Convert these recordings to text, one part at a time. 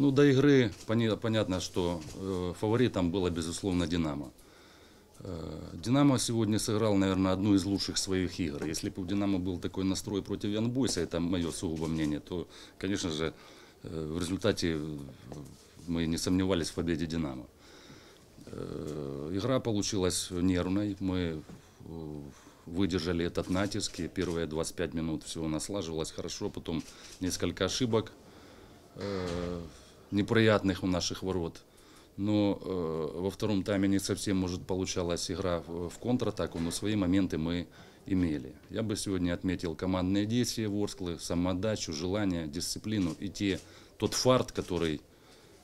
Ну, до игры понятно, что э, фаворитом было, безусловно, «Динамо». Э, «Динамо» сегодня сыграл, наверное, одну из лучших своих игр. Если бы у «Динамо» был такой настрой против Янбойса, это мое сугубо мнение, то, конечно же, э, в результате мы не сомневались в победе «Динамо». Игра получилась нервной. Мы выдержали этот натиск. И первые 25 минут все у хорошо. Потом несколько ошибок неприятных у наших ворот. Но э, во втором тайме не совсем, может, получалась игра в в контратаку, но свои моменты мы имели. Я бы сегодня отметил командные действия Ворсклы, самоотдачу, желание, дисциплину и те, тот фарт, который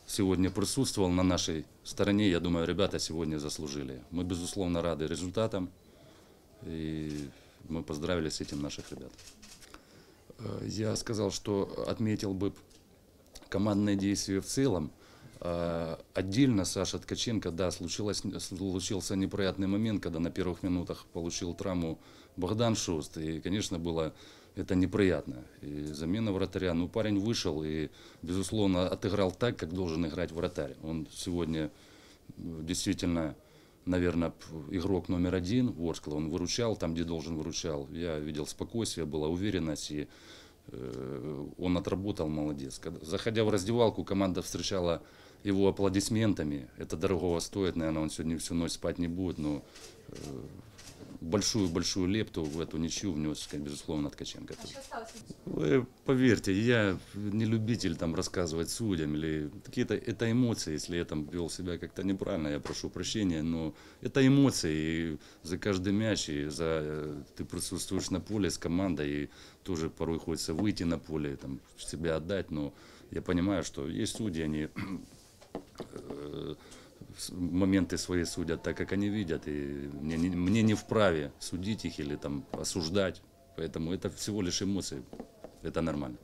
сегодня присутствовал на нашей стороне. Я думаю, ребята сегодня заслужили. Мы, безусловно, рады результатам. И мы поздравили с этим наших ребят. Э, Я сказал, что отметил бы командные действия в целом. А, Отдельно Саша Ткаченко, да, случилось, случился неприятный момент, когда на первых минутах получил травму Богдан Шуст. И, конечно, было это неприятно. И замена вратаря, ну, парень вышел и, безусловно, отыграл так, как должен играть вратарь. Он сегодня действительно, наверное, игрок номер один Ворскла. Он выручал там, где должен выручал. Я видел спокойствие, была уверенность, и он отработал, молодец. Заходя в раздевалку, команда встречала его аплодисментами. Это дорогого стоит, наверное, он сегодня всю ночь спать не будет, но большую-большую лепту в эту ничью внес, безусловно, Ткаченко. А? Вы поверьте, я не любитель там рассказывать судьям или какие-то это эмоции, если я там вел себя как-то неправильно, я прошу прощения, но это эмоции, и за каждый мяч, и за э, ты присутствуешь на поле с командой, и тоже порой хочется выйти на поле, там себя отдать, но я понимаю, что есть судьи, они моменты свои судят так, как они видят, и мне, не- мне не вправе судить их или там осуждать, поэтому это всего лишь эмоции, это нормально.